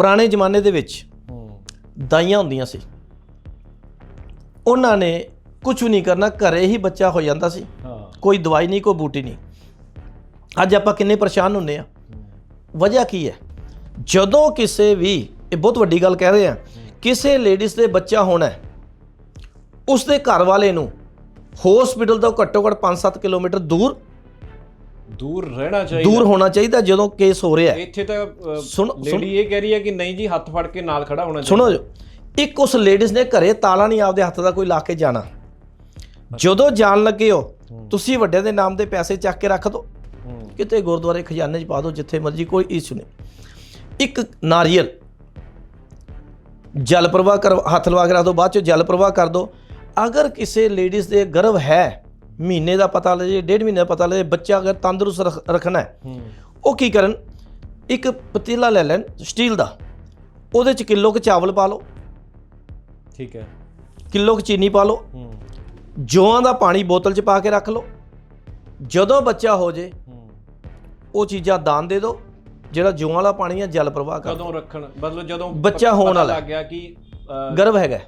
ਪੁਰਾਣੇ ਜ਼ਮਾਨੇ ਦੇ ਵਿੱਚ ਦਾਈਆਂ ਹੁੰਦੀਆਂ ਸੀ। ਉਹਨਾਂ ਨੇ ਕੁਝ ਵੀ ਨਹੀਂ ਕਰਨਾ ਘਰੇ ਹੀ ਬੱਚਾ ਹੋ ਜਾਂਦਾ ਸੀ। ਕੋਈ ਦਵਾਈ ਨਹੀਂ ਕੋਈ ਬੂਟੀ ਨਹੀਂ। ਅੱਜ ਆਪਾਂ ਕਿੰਨੇ ਪਰੇਸ਼ਾਨ ਹੁੰਨੇ ਆ ਵਜ੍ਹਾ ਕੀ ਹੈ? ਜਦੋਂ ਕਿਸੇ ਵੀ ਇਹ ਬਹੁਤ ਵੱਡੀ ਗੱਲ ਕਹਿ ਰਹੇ ਆ ਕਿਸੇ ਲੇਡੀਜ਼ ਦੇ ਬੱਚਾ ਹੋਣਾ ਉਸ ਦੇ ਘਰ ਵਾਲੇ ਨੂੰ ਹਸਪੀਟਲ ਤੋਂ ਘੱਟੋ ਘੱਟ 5-7 ਕਿਲੋਮੀਟਰ ਦੂਰ ਦੂਰ ਰਹਿਣਾ ਚਾਹੀਦਾ। ਦੂਰ ਹੋਣਾ ਚਾਹੀਦਾ ਜਦੋਂ ਕੇਸ ਹੋ ਰਿਹਾ ਹੈ। ਇੱਥੇ ਤਾਂ ਸੁਣ- ਲੇਡੀ ਇਹ ਕਹਿ ਰਹੀ ਹੈ ਕਿ ਨਹੀਂ ਜੀ ਹੱਥ ਫੜ ਕੇ ਨਾਲ ਖੜਾ ਹੋਣਾ ਸੁਣੋ ਜੋ ਇੱਕ ਉਸ ਲੇਡੀਜ਼ ਨੇ ਘਰੇ ਤਾਲਾ ਨਹੀਂ ਆਪਦੇ ਹੱਥ ਦਾ ਕੋਈ ਲਾ ਕੇ ਜਾਣਾ। ਜਦੋਂ ਜਾਣ ਲੱਗੇ ਹੋ ਤੁਸੀਂ ਵੱਡਿਆਂ ਦੇ ਨਾਮ ਦੇ ਪੈਸੇ ਚੱਕ ਕੇ ਰੱਖ ਦਿਓ। ਹੂੰ। ਕਿਤੇ ਗੁਰਦੁਆਰੇ ਖਜ਼ਾਨੇ 'ਚ ਪਾ ਦਿਓ ਜਿੱਥੇ ਮਰਜ਼ੀ ਕੋਈ ਇਸ਼ੂ ਨਹੀਂ। ਇੱਕ ਨਾਰੀਅਲ ਜਲ ਪ੍ਰਵਾਹ ਕਰ ਹੱਥ ਲਵਾ ਕੇ ਰੱਖ ਦਿਓ ਬਾਅਦ ਚ ਜਲ ਪ੍ਰਵਾਹ ਕਰ ਦਿਓ। ਅਗਰ ਕਿਸੇ ਲੇਡੀਜ਼ ਦੇ ਗਰਭ ਹੈ ਮਹੀਨੇ ਦਾ ਪਤਾ ਲੱਗੇ ਡੇਢ ਮਹੀਨੇ ਦਾ ਪਤਾ ਲੱਗੇ ਬੱਚਾ ਅਗਰ ਤੰਦਰੁਸਤ ਰੱਖ- ਰੱਖਣਾ ਹੈ ਉਹ ਕੀ ਕਰਨ? ਇੱਕ ਪਤੀਲਾ ਲੈ ਲੈਣ ਸਟੀਲ ਦਾ। ਉਹਦੇ ਚ ਕਿਲੋ ਕੁ ਚਾਵਲ ਪਾ ਲਓ। ਠੀਕ ਹੈ। ਕਿਲੋ ਕੁ ਚੀਨੀ ਪਾ ਲਓ। ਜੌਆਂ ਦਾ ਪਾਣੀ ਬੋਤਲ 'ਚ ਪਾ ਕੇ ਰੱਖ ਲਓ। ਜਦੋਂ ਬੱਚਾ ਹੋ ਜੇ ਉਹ ਚੀਜ਼ਾਂ ਦਾਨ ਦੇ ਦਿਓ ਜਿਹੜਾ ਜੌਆਂ ਵਾਲਾ ਪਾਣੀ ਹੈ ਜਲ ਪ੍ਰਵਾਹ ਕਰ ਕਦੋਂ ਰੱਖਣ ਮਤਲਬ ਜਦੋਂ ਬੱਚਾ ਹੋਣ ਵਾਲਾ ਲੱਗ ਗਿਆ ਕਿ ਗਰਭ ਹੈਗਾ